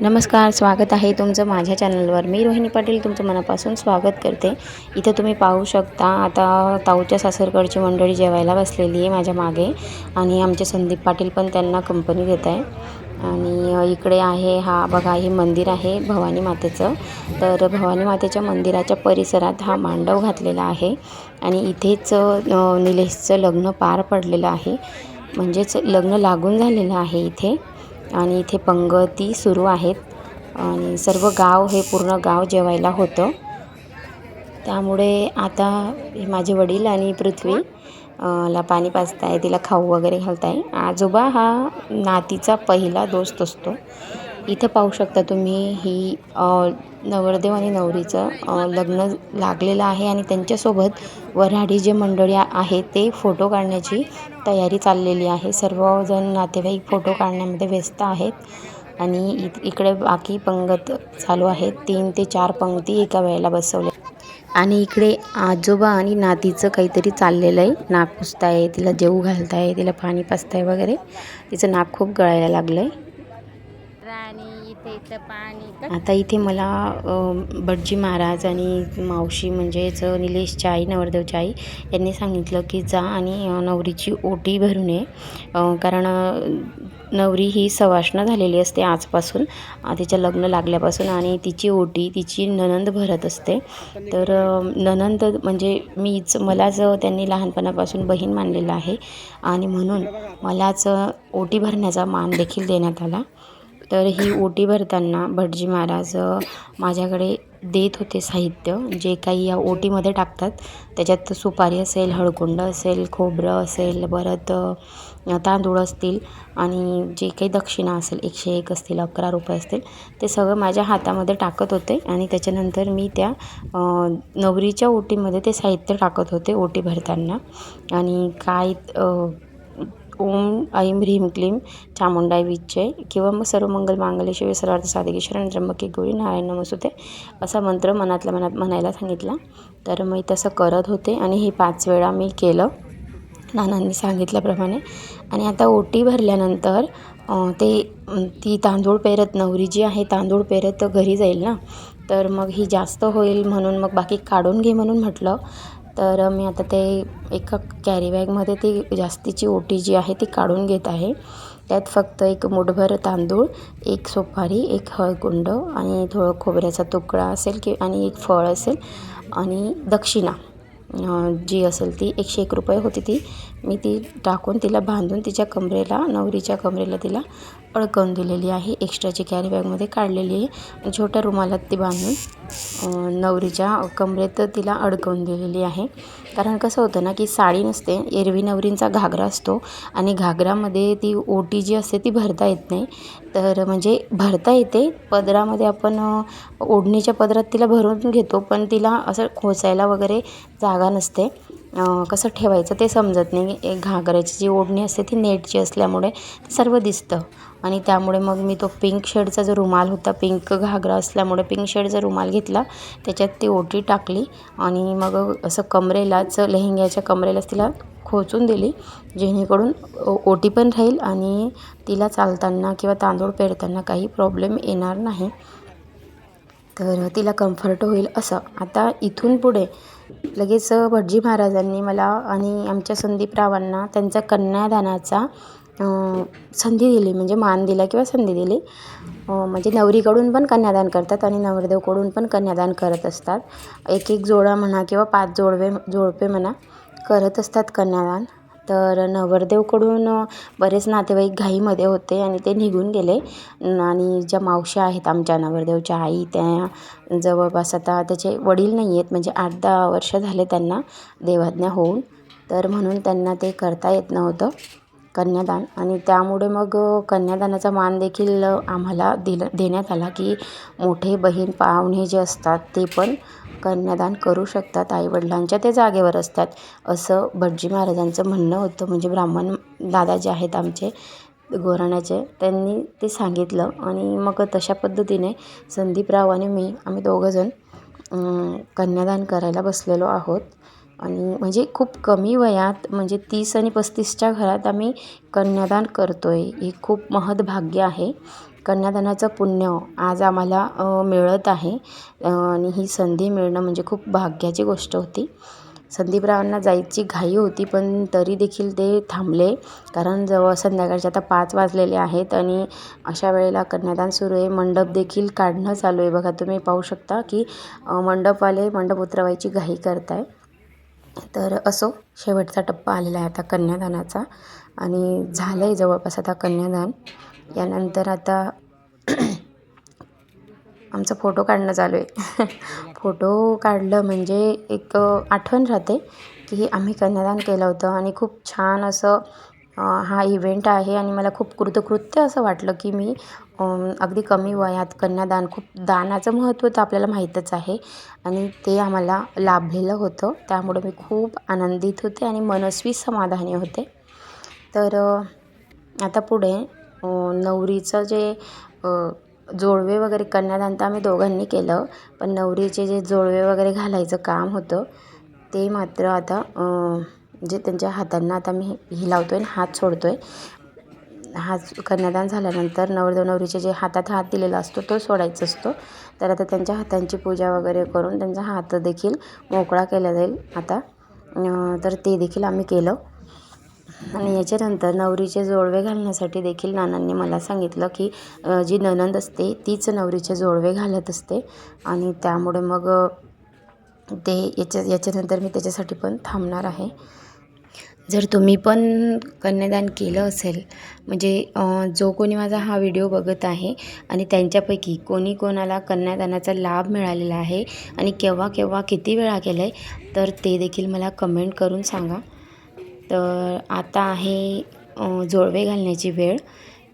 नमस्कार स्वागत आहे तुमचं माझ्या चॅनलवर. मी रोहिणी पाटील तुमचं मनापासून स्वागत करते. इथं तुम्ही पाहू शकता आता ताऊच्या सासरकडची मंडळी जेवायला बसलेली आहे माझ्या मागे आणि आमचे संदीप पाटील पण त्यांना कंपनी देत आहे. आणि इकडे आहे हा बघा हे मंदिर आहे भवानी मातेचं. तर भवानी मातेच्या मंदिराच्या परिसरात हा मांडव घातलेला आहे आणि इथेच निलेशचं लग्न पार पडलेलं आहे. म्हणजेच लग्न लागून झालेलं आहे इथे. आणि इथे पंगती सुरू आहेत. आणि सर्व गाव हे पूर्ण गाव जेवायला होतं. त्यामुळे आता हे माझे वडील आणि पृथ्वी ला पाणी पाजताय तिला खाऊ वगैरे घालताय. आजोबा हा नातीचा पहिला दोस्त असतो. इथं पाहू शकता तुम्ही ही अ, नवरदेव आणि नवरीचं लग्न लागलेलं आहे आणि त्यांच्यासोबत वऱ्हाडी जे मंडळी आहे ते फोटो काढण्याची तयारी चाललेली आहे. सर्वजण नातेवाईक फोटो काढण्यामध्ये व्यस्त आहेत आणि इकडे बाकी पंगत चालू आहेत. तीन ते चार पंक्ती एका वेळेला बसवल्या आणि इकडे आजोबा आणि नातीचं काहीतरी चाललेलं आहे. नाक पुसताय तिला जेऊ घालताय तिला पाणी पाजताय वगैरे. तिचं नाक खूप गळायला लागलं आहे राणी इथे इथं पाणी. आता इथे मला भटजी महाराज आणि मावशी म्हणजेच निलेशची आई नवरदेवची आई यांनी सांगितलं की जा आणि नवरीची ओटी भरून ये कारण नवरी ही सवाष्ण झालेली असते आजपासून. तिच्या तिचं लग्न लागल्यापासून आणि तिची ओटी तिची ननंद भरत असते. तर ननंद म्हणजे मीच मलाच त्यांनी लहानपणापासून बहीण मानलेलं आहे. आणि म्हणून मलाच ओटी भरण्याचा मान देखील देण्यात आला. तर ही ओटी भरताना भटजी महाराज माझ्याकडे देत होते साहित्य. जे काही या ओटीमध्ये टाकतात त्याच्यात सुपारी असेल हळकुंड असेल खोबरं असेल परत तांदूळ असतील आणि जे काही दक्षिणा असेल एकशे एक असतील अकरा रुपये असतील ते सगळं माझ्या हातामध्ये टाकत होते आणि त्याच्यानंतर मी त्या नवरीच्या ओटीमध्ये ते साहित्य टाकत होते ओटी भरताना. आणि काय ओम ऐं ह्रीं क्लीं चामुंडाय विच्चे किंवा मग सर्व मंगल मांगल्य शिवे सर्वार्थ साधिके शरण त्र्यंबके गौरी नारायण नमस्तुते असा मंत्र मनातल्या मनात म्हणायला सांगितला. तर मी तसं करत होते आणि हे पाच वेळा मी केलं नानांनी सांगितल्याप्रमाणे. आणि आता ओटी भरल्यानंतर ते ती तांदूळ पेरत नवरी जी आहे तांदूळ पेरत घरी जाईल ना? तर मग ही जास्त होईल म्हणून मग बाकी काढून घे म्हणून म्हटलं. तर मी आता ते एका कॅरीबॅगमध्ये ती जास्तीची ओटी जी आहे ती काढून घेत आहे. त्यात फक्त एक मुठभर तांदूळ एक सुपारी एक हळकुंड आणि थोडं खोबऱ्याचा तुकडा असेल की आणि एक फळ असेल आणि दक्षिणा जी असेल ती एकशे एक रुपये होती ती. मी ती टाकून तिला बांधून तिच्या कमरेला नवरीच्या कमरेला तिला अडकवून दिलेली आहे. एक्स्ट्राची कॅरी बॅगमध्ये काढलेली आहे. छोट्या रुमालात ती बांधून नवरीच्या कमरेत तिला अडकवून दिलेली आहे. कारण कसं होतं ना की साडी नसते एरवी नवरींचा घागरा असतो आणि घागरामध्ये ती ओटी जी असते ती भरता येत नाही. तर म्हणजे भरता येते पदरामध्ये आपण ओढणीच्या पदरात तिला भरून घेतो पण तिला असं खोचायला वगैरे जागा नसते. कसं ठेवायचं ते समजत नाही. एक घागराची जी ओढणी असते ती नेटची असल्यामुळे ते सर्व दिसतं. आणि त्यामुळे मग मी तो पिंक शेडचा जो रुमाल होता पिंक घागरा असल्यामुळे पिंक शेडचा रुमाल घेतला. त्याच्यात ती ओटी टाकली आणि मग असं कमरेलाच लेहंग्याच्या कमरेलाच तिला खोचून दिली. जेणेकरून ओ ओटी पण राहील आणि तिला चालताना किंवा तांदूळ पेरताना काही प्रॉब्लेम येणार नाही. तर तिला कम्फर्ट होईल असं. आता इथून पुढे लगेच भटजी महाराजांनी मला आणि आमच्या संदीपरावांना त्यांचा कन्यादानाचा संधी दिली म्हणजे मान दिला किंवा संधी दिली. म्हणजे नवरीकडून पण कन्यादान करतात आणि नवरदेवकडून पण कन्यादान करत असतात. एक एक जोडा म्हणा किंवा पाच जोडवे जोडपे म्हणा करत असतात कन्यादान. तर नवरदेवकडून बरेच नातेवाईक घाईमध्ये होते आणि ते निघून गेले. आणि ज्या मावश्या आहेत आमच्या नवरदेवच्या आई त्या जवळपास आता त्याचे वडील नाही आहेत म्हणजे आठ दहा वर्ष झाले त्यांना देवाज्ञा होऊन. तर म्हणून त्यांना ते करता येत नव्हतं कन्यादान. आणि त्यामुळे मग कन्यादानाचा मान देखील आम्हाला दिलं देण्यात आला की मोठे बहीण पाहुणे जे असतात ते पण कन्यादान करू शकतात आईवडिलांच्या ते जागेवर असतात असं भटजी महाराजांचं म्हणणं होतं. म्हणजे ब्राह्मण दादा जे आहेत आमचे गोराण्याचे त्यांनी ते सांगितलं. आणि मग तशा पद्धतीने संदीपराव आणि मी आम्ही दोघंजण कन्यादान करायला बसलेलो आहोत. आणि म्हणजे खूप कमी वयात म्हणजे तीस आणि पस्तीसच्या घरात आम्ही कन्यादान करतो आहे हे खूप महद भाग्य आहे. कन्यादानाचं पुण्य आज आम्हाला मिळत आहे. आणि ही संधी मिळणं म्हणजे खूप भाग्याची गोष्ट होती. संदीपरावांना जायची घाई होती पण तरी देखील ते थांबले. कारण जवळ संध्याकाळचे आता पाच वाजलेले आहेत आणि अशा वेळेला कन्यादान सुरू आहे. मंडप देखील काढणं चालू आहे. बघा तुम्ही पाहू शकता की मंडपवाले मंडप उतरवायची घाई करताय. तर असो शेवटचा टप्पा आलेला आहे आता कन्यादानाचा. आणि झालं आहे जवळपास आता कन्यादान. यानंतर आता आमचं फोटो काढणं चालू आहे. फोटो काढलं म्हणजे एक आठवण राहते की आम्ही कन्यादान केलं होतं आणि खूप छान असं हा इव्हेंट आहे आणि मला खूप कृतकृत्य असं वाटलं की मी अगदी कमी वयात कन्यादान खूप दानाचं महत्त्व तर आपल्याला माहीतच आहे आणि ते आम्हाला लाभलेलं होतं. त्यामुळे मी खूप आनंदित होते आणि मनस्वी समाधानी होते. तर आता पुढे नवरीचं जे जोडवे वगैरे कन्यादान तर आम्ही दोघांनी केलं. पण नवरीचे जे जोडवे वगैरे घालायचं काम होतं ते मात्र आता म्हणजे जे त्यांच्या हातांना आता मी ही लावतो आहे हात सोडतो आहे हात कन्यादान झाल्यानंतर नवरदेव नवरीचे जे हातात हात दिलेला असतो तो सोडायचा असतो. तर आता त्यांच्या हातांची पूजा वगैरे करून त्यांचा हात देखील मोकळा केला जाईल आता. तर ते देखील आम्ही केलं. आणि याच्यानंतर नवरीचे जोडवे घालण्यासाठी देखील नानांनी मला सांगितलं की जी ननंद असते तीच नवरीचे जोडवे घालत असते. आणि त्यामुळे मग ते याच्या याच्यानंतर मी त्याच्यासाठी पण थांबणार आहे. जर तुम्ही पण कन्यादान केलं असेल म्हणजे जो कोणी माझा हा व्हिडिओ बघत आहे आणि त्यांच्यापैकी कोणी कोणाला कन्यादानाचा लाभ मिळालेला आहे आणि केव्हा केव्हा किती वेळा केलं आहे तर ते देखील मला कमेंट करून सांगा. तर आता आहे जोडवे घालण्याची वेळ.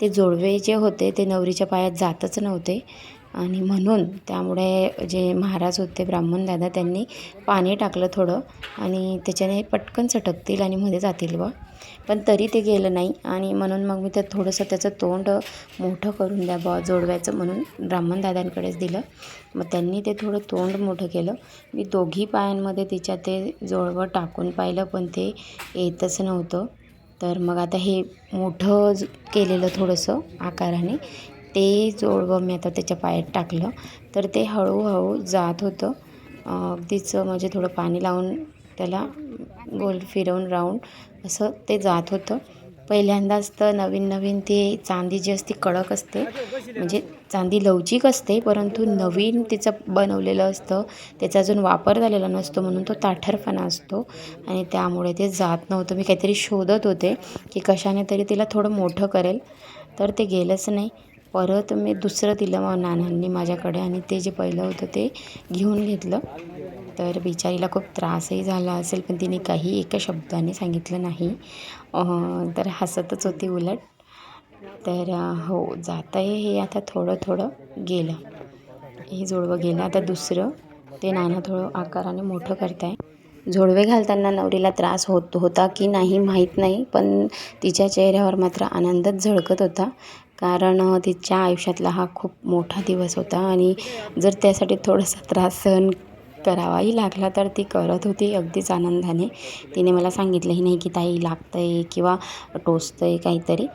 ते जोडवे जे होते ते नवरीच्या पायात जातच नव्हते. आणि म्हणून त्यामुळे जे महाराज होते ब्राह्मण दादा त्यांनी पाणी टाकलं थोडं आणि त्याच्याने पटकन सटकतील आणि मध्ये जातील बा. पण तरी ते गेलं नाही आणि म्हणून मग मी ते थोडंसं त्याचं तोंड मोठं करून द्या बा जोडव्याचं म्हणून ब्राह्मण दादांकडेच दिलं. मग त्यांनी ते थोडं तोंड मोठं केलं. मी दोघी पायांमध्ये तिच्या ते जोडवं टाकून पाहिलं पण ते येतच नव्हतं. तर मग आता हे मोठं केलेलं थोडंसं आकाराने. ते जोडवं मी आता त्याच्या पायात टाकलं. तर ते हळूहळू जात होतं. अगदीच म्हणजे थोडं पाणी लावून त्याला गोल फिरवून राऊंड असं ते जात होतं. पहिल्यांदाच तर नवीन नवीन ते चांदी जी असते कडक असते. म्हणजे चांदी लवचिक असते परंतु नवीन तिचं बनवलेलं असतं. त्याचा अजून वापर झालेला नसतो म्हणून तो ताठरपणा असतो. आणि त्यामुळे ते जात नव्हतं. मी काहीतरी शोधत होते की कशाने तरी तिला थोडं मोठं करेल. तर ते गेलंच नाही. परत मी दुसरं दिलं मग नानांनी माझ्याकडे आणि ते जे पहिलं होतं ते घेऊन घेतलं. तर बिचारीला खूप त्रासही झाला असेल पण तिने काही एका शब्दाने सांगितलं नाही. तर हसतच होती उलट. तर हो जात आहे हे आता थोडं थोडं गेलं. हे जोडवं गेलं. आता दुसरं ते नाना थोडं आकाराने मोठं करताय. जोडवे घालताना नवरीला त्रास होत होता की नाही माहीत नाही पण तिच्या चेहऱ्यावर मात्र आनंदच झळकत होता. कारण तिच्या आयुष्यातला हा खूप मोठा दिवस होता आणि जर त्यासाठी थोडासा त्रास सहन करावाही लागला तर ती करत होती अगदीच आनंदाने. तिने मला सांगितलंही नाही की ताई लागतं आहे किंवा टोचतं आहे काहीतरी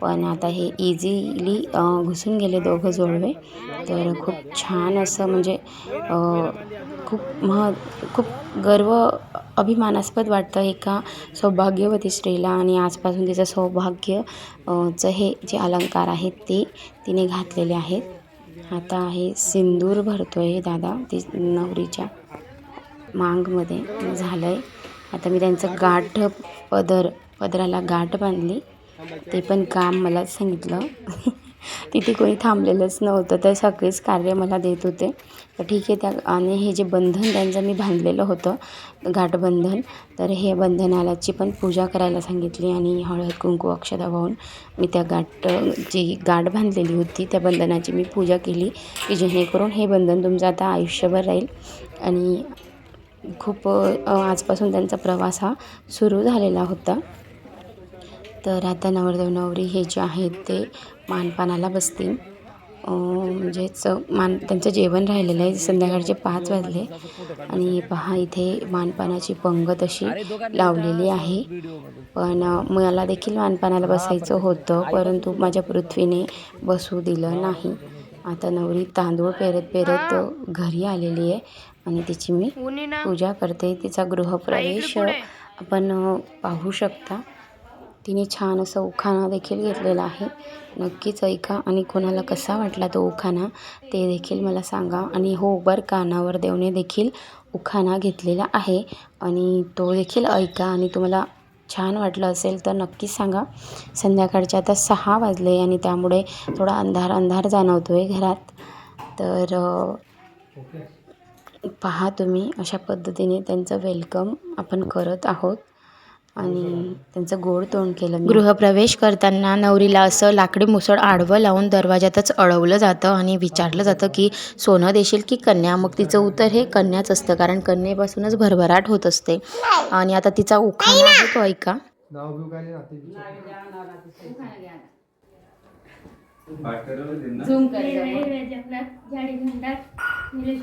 पण आता हे इझिली घुसून गेले दोघं जोडवे. तर खूप छान असं म्हणजे खूप मह खूप गर्व अभिमानास्पद वाटतं एका सौभाग्यवती स्त्रीला आणि आजपासून तिचं सौभाग्य चं हे जे अलंकार आहेत ते तिने घातलेले आहेत. आता आहे सिंदूर भरतो आहे दादा ती नवरीच्या मांगमध्ये झालं आहे आता मी त्यांचं गाठ पदर पदराला गाठ बांधली. ते पण काम मला सांगितलं. तिथे कोणी थांबलेलंच नव्हतं. तर सगळेच कार्य मला देत होते. तर ठीक आहे त्या आणि हे जे बंधन त्यांचं मी बांधलेलं होतं गाठबंधन तर हे बंधनालाची पण पूजा करायला सांगितली आणि हळद कुंकू अक्षता वाहून मी त्या गाठ जी गाठ बांधलेली होती त्या बंधनाची मी पूजा केली की जेणेकरून हे बंधन तुमचं आता आयुष्यभर राहील. आणि खूप आजपासून त्यांचा प्रवास हा सुरू झालेला होता. तर आता नवरदेव नवरी हे जे आहेत ते मानपानाला बसतील. म्हणजेच मान त्यांचं जेवण राहिलेलं आहे. संध्याकाळचे पाच वाजले. आणि पहा इथे मानपानाची पंगत अशी लावलेली आहे. पण मला देखील मानपानाला बसायचं होतं. परंतु माझ्या पृथ्वीने बसू दिलं नाही. आता नवरी तांदूळ पेरत पेरत घरी आलेली आहे. आणि तिची मी पूजा करते. तिचा गृहप्रवेश आपण पाहू शकता. तिने छान असं उखाणा देखील घेतलेला आहे. नक्कीच ऐका आणि कोणाला कसा वाटला तो उखाणा ते देखील मला सांगा. आणि हो बर कानावर देवने देखील उखाणा घेतलेला आहे आणि तो देखील ऐका आणि तुम्हाला छान वाटलं असेल तर नक्कीच सांगा. संध्याकाळचे आता सहा वाजले आणि त्यामुळे थोडा अंधार अंधार जाणवतो आहे घरात. तर पहा तुम्ही अशा पद्धतीने त्यांचं वेलकम आपण करत आहोत. आणि त्यांचं गोड तोंड केलं. गृहप्रवेश करताना नवरीला असं लाकडी मुसळ आडवं लावून दरवाजातच अडवलं जातं आणि विचारलं जातं की सोनं देशील की कन्या? मग तिचं उत्तर हे कन्याच असतं कारण कन्येपासूनच भरभराट होत असते. आणि आता तिचा उखाणा आहे तो ऐका. म्हणजे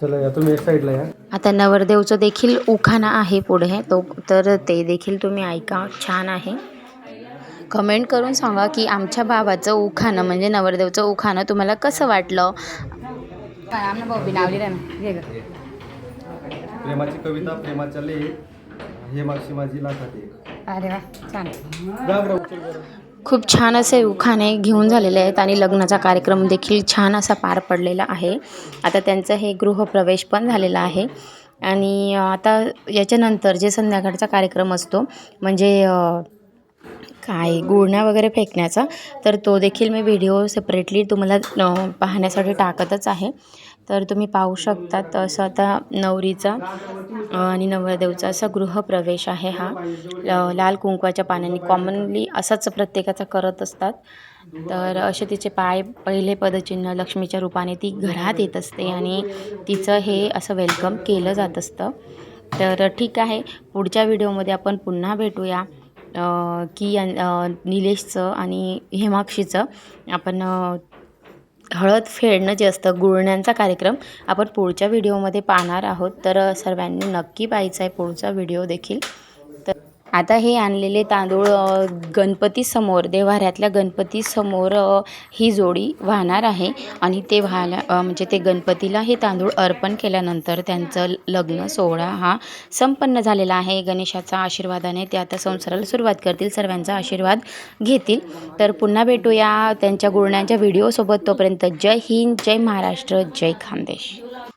चला या तुम्ही एक साईडला या. आता नवरदेवचं देखील उखाणा आहे पुढे. तो तर ते देखील तुम्ही ऐका. छान आहे. कमेंट करून सांगा की आमच्या भावाचं उखाणं म्हणजे नवरदेवचं उखाणं तुम्हाला कसं वाटलं? प्रेमाची कविता प्रेमाच्या लेख हे मागची माझी लाखात अरे वा छान. खूप छान असे उखाणे घेऊन झालेले आहेत आणि लग्नाचा कार्यक्रम देखील छान असा पार पडलेला आहे. आता त्यांचं हे गृहप्रवेश पण झालेला आहे. आणि आता याच्यानंतर जे संध्याकाळचा कार्यक्रम असतो म्हणजे काय गुळण्या वगैरे फेकण्याचा तर तो देखील मी व्हिडिओ सेपरेटली तुम्हाला पाहण्यासाठी टाकतच आहे. तर तुम्ही पाहू शकता तसं आता नवरीचा आणि नवरदेवचा असा गृहप्रवेश आहे हा. लाल कुंकवाच्या पाण्याने कॉमनली असाच प्रत्येकाचा करत असतात. तर असे तिचे पाय पहिले पदचिन्ह लक्ष्मीच्या रूपाने ती घरात येत असते आणि तिचं हे असं वेलकम केलं जात असतं. तर ठीक आहे पुढच्या व्हिडिओमध्ये आपण पुन्हा भेटूया. की निलेशचं आणि हेमाक्षीचं आपण हळद फेडणं जे असतं गुळण्यांचा कार्यक्रम आपण पुढच्या व्हिडिओमध्ये पाहणार आहोत. तर सर्वांनी नक्की पाहायचा आहे पुढचा व्हिडिओ देखील. आता हे आणलेले तांदूळ गणपतीसमोर देव्हाऱ्यातल्या गणपतीसमोर ही जोडी वाहणार आहे. आणि ते वाहल्या म्हणजे ते गणपतीला हे तांदूळ अर्पण केल्यानंतर त्यांचं लग्न सोहळा हा संपन्न झालेला आहे. गणेशाचा आशीर्वादाने ते आता संसाराला सुरुवात करतील सर्वांचा आशीर्वाद घेतील. तर पुन्हा भेटूया त्यांच्या गुळण्यांच्या व्हिडिओसोबत. तोपर्यंत जय हिंद जय महाराष्ट्र जय खानदेश.